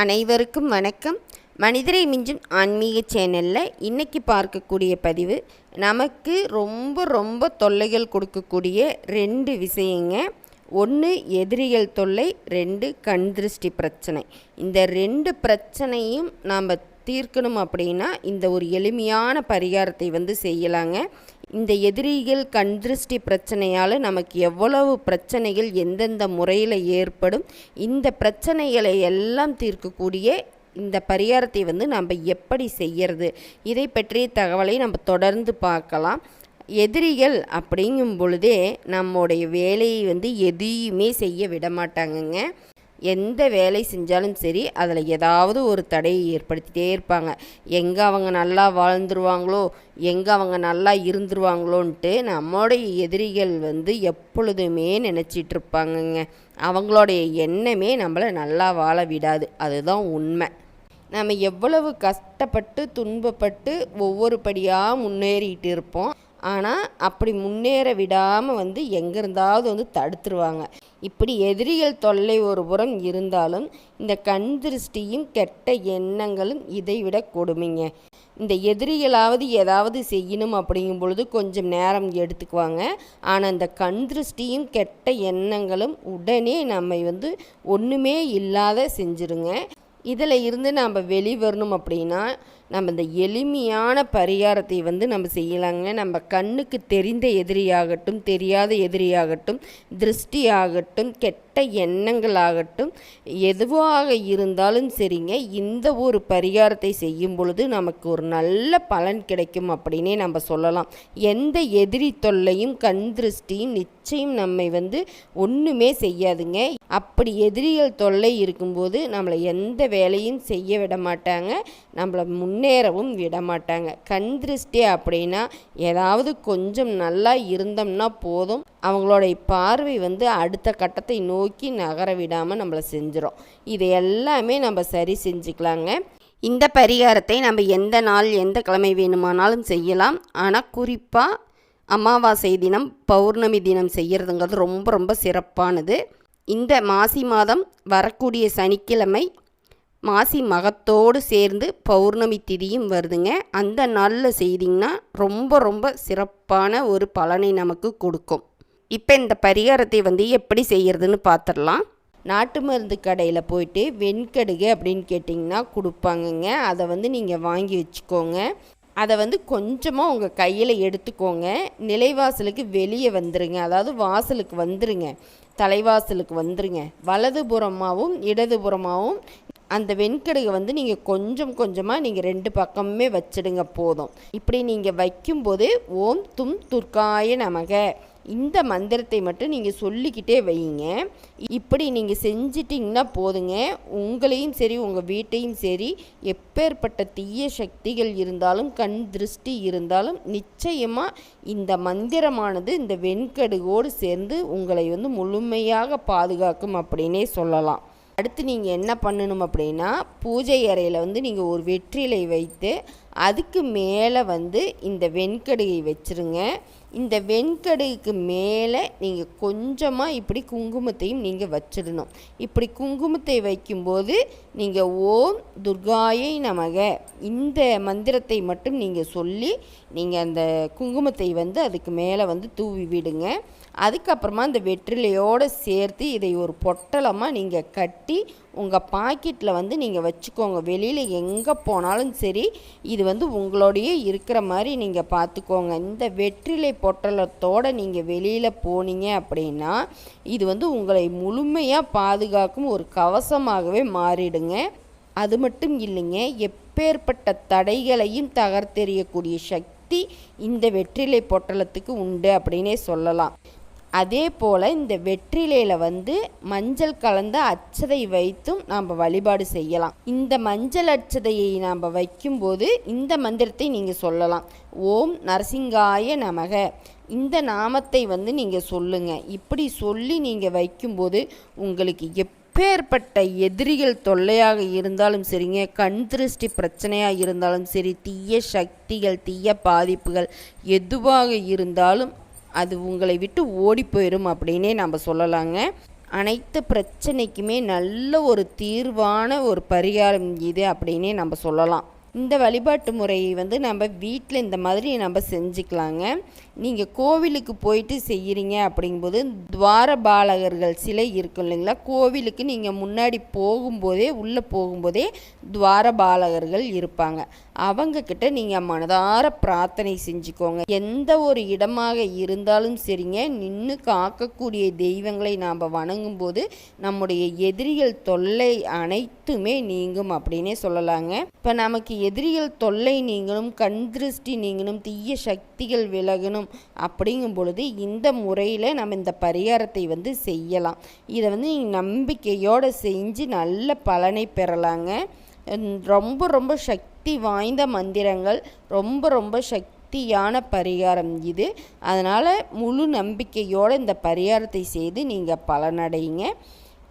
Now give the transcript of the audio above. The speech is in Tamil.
அனைவருக்கும் வணக்கம். மனிதரை மிஞ்சும் ஆன்மீக சேனலில் இன்றைக்கி பார்க்கக்கூடிய பதிவு நமக்கு ரொம்ப ரொம்ப தொல்லைகள் கொடுக்கக்கூடிய ரெண்டு விஷயங்க. ஒன்று எதிரிகள் தொல்லை ரெண்டு கண் திருஷ்டி பிரச்சனை. இந்த ரெண்டு பிரச்சனையும் நாம் தீர்க்கணும் அப்படின்னா இந்த ஒரு எளிமையான பரிகாரத்தை வந்து செய்யலாங்க. இந்த எதிரிகள் கண் திருஷ்டி பிரச்சனையால் நமக்கு எவ்வளவு பிரச்சனைகள் எந்தெந்த முறையில் ஏற்படும் இந்த பிரச்சனைகளை எல்லாம் தீர்க்கக்கூடிய இந்த பரிகாரத்தை வந்து நம்ம எப்படி செய்யறது? இதை பற்றிய தகவலை நம்ம தொடர்ந்து பார்க்கலாம். எதிரிகள் அப்படிங்கும் பொழுதே நம்முடைய வேலையை வந்து எதையுமே செய்ய விட மாட்டாங்கங்க எந்த வேலை செஞ்சாலும் சரி அதில் ஏதாவது ஒரு தடையை ஏற்படுத்திகிட்டே இருப்பாங்க. எங்கே அவங்க நல்லா வாழ்ந்துருவாங்களோ எங்கே அவங்க நல்லா இருந்துருவாங்களோன்ட்டு நம்மளுடைய எதிரிகள் வந்து எப்பொழுதுமே நினச்சிட்டு இருப்பாங்கங்க அவங்களுடைய எண்ணமே நம்மளை நல்லா வாழ விடாது. அதுதான் உண்மை. நம்ம எவ்வளவு கஷ்டப்பட்டு துன்பப்பட்டு ஒவ்வொரு படியாக முன்னேறிட்டு இருப்போம். ஆனால் அப்படி முன்னேற விடாமல் வந்து எங்கே இருந்தாவது வந்து தடுத்துருவாங்க. இப்படி எதிரிகள் தொல்லை ஒரு புறம் இருந்தாலும் இந்த கண் திருஷ்டியும் கெட்ட எண்ணங்களும் இதைவிட கொடுமைங்க. இந்த எதிரிகளாவது ஏதாவது செய்யணும் அப்படிங்கும் பொழுது கொஞ்சம் நேரம் எடுத்துக்குவாங்க. ஆனால் இந்த கண் திருஷ்டியும் கெட்ட எண்ணங்களும் உடனே நம்மை வந்து ஒன்றுமே இல்லாத செஞ்சுருங்க. இதில் இருந்து நாம் வெளிவரணும் அப்படின்னா நம்ம இந்த எளிமையான பரிகாரத்தை வந்து நம்ம செய்யலாங்க. நம்ம கண்ணுக்கு தெரிந்த எதிரியாகட்டும் தெரியாத எதிரியாகட்டும் திருஷ்டி ஆகட்டும் கெட்ட எண்ணங்கள் ஆகட்டும் எதுவாக இருந்தாலும் சரிங்க. இந்த ஒரு பரிகாரத்தை செய்யும் பொழுது நமக்கு ஒரு நல்ல பலன் கிடைக்கும் அப்படின்னே நம்ம சொல்லலாம். எந்த எதிரி தொல்லையும் கண் திருஷ்டியும் நிச்சயம் நம்மை வந்து ஒன்றுமே செய்யாதுங்க. அப்படி எதிரிகள் தொல்லை இருக்கும்போது நம்மளை எந்த வேலையும் செய்ய விட மாட்டாங்க. நம்மளை முன்னேறவும் விட மாட்டாங்க கண் திருஷ்டி அப்படின்னா ஏதாவது கொஞ்சம் நல்லா இருந்தோம்னா போதும். அவங்களுடைய பார்வை வந்து அடுத்த கட்டத்தை நோக்கி நகர விடாமல் நம்மளை செஞ்சிடும் இது எல்லாமே நம்ம சரி செஞ்சுக்கலாங்க. இந்த பரிகாரத்தை நம்ம எந்த நாள் எந்த கிழமை வேணுமானாலும் செய்யலாம். ஆனால் குறிப்பாக அமாவாசை தினம் பௌர்ணமி தினம் செய்கிறதுங்கிறது ரொம்ப ரொம்ப சிறப்பானது. இந்த மாசி மாதம் வரக்கூடிய சனிக்கிழமை மாசி மகத்தோடு சேர்ந்து பௌர்ணமி திதியும் வருதுங்க. அந்த நாளில் செய்திங்கன்னா ரொம்ப ரொம்ப சிறப்பான ஒரு பலனை நமக்கு கொடுக்கும். இப்போ இந்த பரிகாரத்தை வந்து எப்படி செய்கிறதுன்னு பார்த்துடலாம் நாட்டு மருந்து கடையில் போயிட்டு வெண்கடுகு அப்படின்னு கேட்டிங்கன்னா கொடுப்பாங்கங்க. அதை வந்து நீங்கள் வாங்கி வச்சுக்கோங்க. அதை வந்து கொஞ்சமாக உங்கள் கையில் எடுத்துக்கோங்க. நிலைவாசலுக்கு வெளியே வந்துருங்க. அதாவது வாசலுக்கு வந்துருங்க. தலைவாசலுக்கு வந்துருங்க. வலதுபுறமாகவும் இடதுபுறமாகவும் அந்த வெண்கடுகை வந்து நீங்கள் கொஞ்சம் கொஞ்சமாக நீங்கள் ரெண்டு பக்கமுமே வச்சிடுங்க போதும். இப்படி நீங்கள் வைக்கும்போது ஓம் தும் துர்காய நமக. இந்த மந்திரத்தை மட்டும் நீங்கள் சொல்லிக்கிட்டே வைங்க இப்படி நீங்கள் செஞ்சிட்டிங்கன்னா போதுங்க. உங்களையும் சரி உங்கள் வீட்டையும் சரி எப்பேற்பட்ட தீய சக்திகள் இருந்தாலும் கண் திருஷ்டி இருந்தாலும் நிச்சயமாக இந்த மந்திரமானது இந்த வெண்கடுகோடு சேர்ந்து உங்களை வந்து முழுமையாக பாதுகாக்கும் அப்படின்னே சொல்லலாம். அடுத்து நீங்கள் என்ன பண்ணணும் அப்படின்னா பூஜை அறையில் வந்து நீங்கள் ஒரு வெற்றிலை வைத்து அதுக்கு மேலே வந்து இந்த வெண்கடுகை வச்சுருங்க. இந்த வெண்கடுகுக்கு மேலே நீங்கள் கொஞ்சமாக இப்படி குங்குமத்தையும் நீங்கள் வச்சிடணும். இப்படி குங்குமத்தை வைக்கும்போது நீங்கள் ஓம் துர்காயை நமக. இந்த மந்திரத்தை மட்டும் நீங்கள் சொல்லி நீங்கள் அந்த குங்குமத்தை வந்து அதுக்கு மேலே வந்து தூவி விடுங்க. அதுக்கப்புறமா அந்த வெற்றிலையோடு சேர்த்து இதை ஒரு பொட்டலமாக நீங்கள் கட்டி உங்கள் பாக்கெட்டில் வந்து நீங்கள் வச்சுக்கோங்க. வெளியில் எங்கே போனாலும் சரி இது வந்து உங்களோடையே இருக்கிற மாதிரி நீங்கள் பார்த்துக்கோங்க இந்த வெற்றிலை பொட்டலத்தோடு நீங்கள் வெளியில் போனீங்க அப்படின்னா இது வந்து உங்களை முழுமையாக பாதுகாக்கும் ஒரு கவசமாகவே மாறிடுங்க. அது மட்டும் இல்லைங்க எப்பேற்பட்ட தடைகளையும் தகர்த்தெறியக்கூடிய சக்தி இந்த வெற்றிலை பொட்டலத்துக்கு உண்டு அப்படின்னே சொல்லலாம். அதே போல் இந்த வெற்றிலையில் வந்து மஞ்சள் கலந்த அச்சதை வைத்தும் நாம் வழிபாடு செய்யலாம். இந்த மஞ்சள் அச்சதையை நாம் வைக்கும்போது இந்த மந்திரத்தை நீங்கள் சொல்லலாம். ஓம் நரசிங்காய நமக. இந்த நாமத்தை வந்து நீங்கள் சொல்லுங்கள் இப்படி சொல்லி நீங்கள் வைக்கும்போது உங்களுக்கு எப் எப்பேற்பட்ட எதிரிகள் தொல்லையாக இருந்தாலும் சரிங்க கண் திருஷ்டி பிரச்சனையாக இருந்தாலும் சரி தீய சக்திகள் தீய பாதிப்புகள் எதுவாக இருந்தாலும் அது உங்களை விட்டு ஓடி போயிடும் அப்படின்னே நம்ம சொல்லலாங்க. அனைத்து பிரச்சனைக்குமே நல்ல ஒரு தீர்வான ஒரு பரிகாரம் இது அப்படின்னே நம்ம சொல்லலாம். இந்த வழிபாட்டு முறையை வந்து நம்ம வீட்டில் இந்த மாதிரி நம்ம செஞ்சுக்கலாங்க. நீங்கள் கோவிலுக்கு போயிட்டு செய்கிறீங்க அப்படிங்கும்போது துவாரபாலகர்கள் சிலை இருக்கும் இல்லைங்களா? கோவிலுக்கு நீங்கள் முன்னாடி போகும்போதே உள்ளே போகும்போதே துவாரபாலகர்கள் இருப்பாங்க. அவங்கக்கிட்ட நீங்கள் மனதார பிரார்த்தனை செஞ்சுக்கோங்க. எந்த ஒரு இடமாக இருந்தாலும் சரிங்க. நின்று காக்கக்கூடிய தெய்வங்களை நாம் வணங்கும்போது நம்முடைய எதிரிகள் தொல்லை அனைத்துமே நீங்கும் அப்படின்னே சொல்லலாங்க. இப்போ நமக்கு எதிரிகள் தொல்லை நீங்களும் கண் திருஷ்டி நீங்களும் தீய சக்திகள் விலகணும் அப்படிங்கும் பொழுது இந்த முறையில் நம்ம இந்த பரிகாரத்தை வந்து செய்யலாம். இதை வந்து நீங்கள் நம்பிக்கையோடு செஞ்சு நல்ல பலனை பெறலாங்க. ரொம்ப ரொம்ப சக்தி வாய்ந்த மந்திரங்கள் ரொம்ப ரொம்ப சக்தியான பரிகாரம் இது. அதனால் முழு நம்பிக்கையோடு இந்த பரிகாரத்தை செய்து நீங்கள் பலனடையுங்க.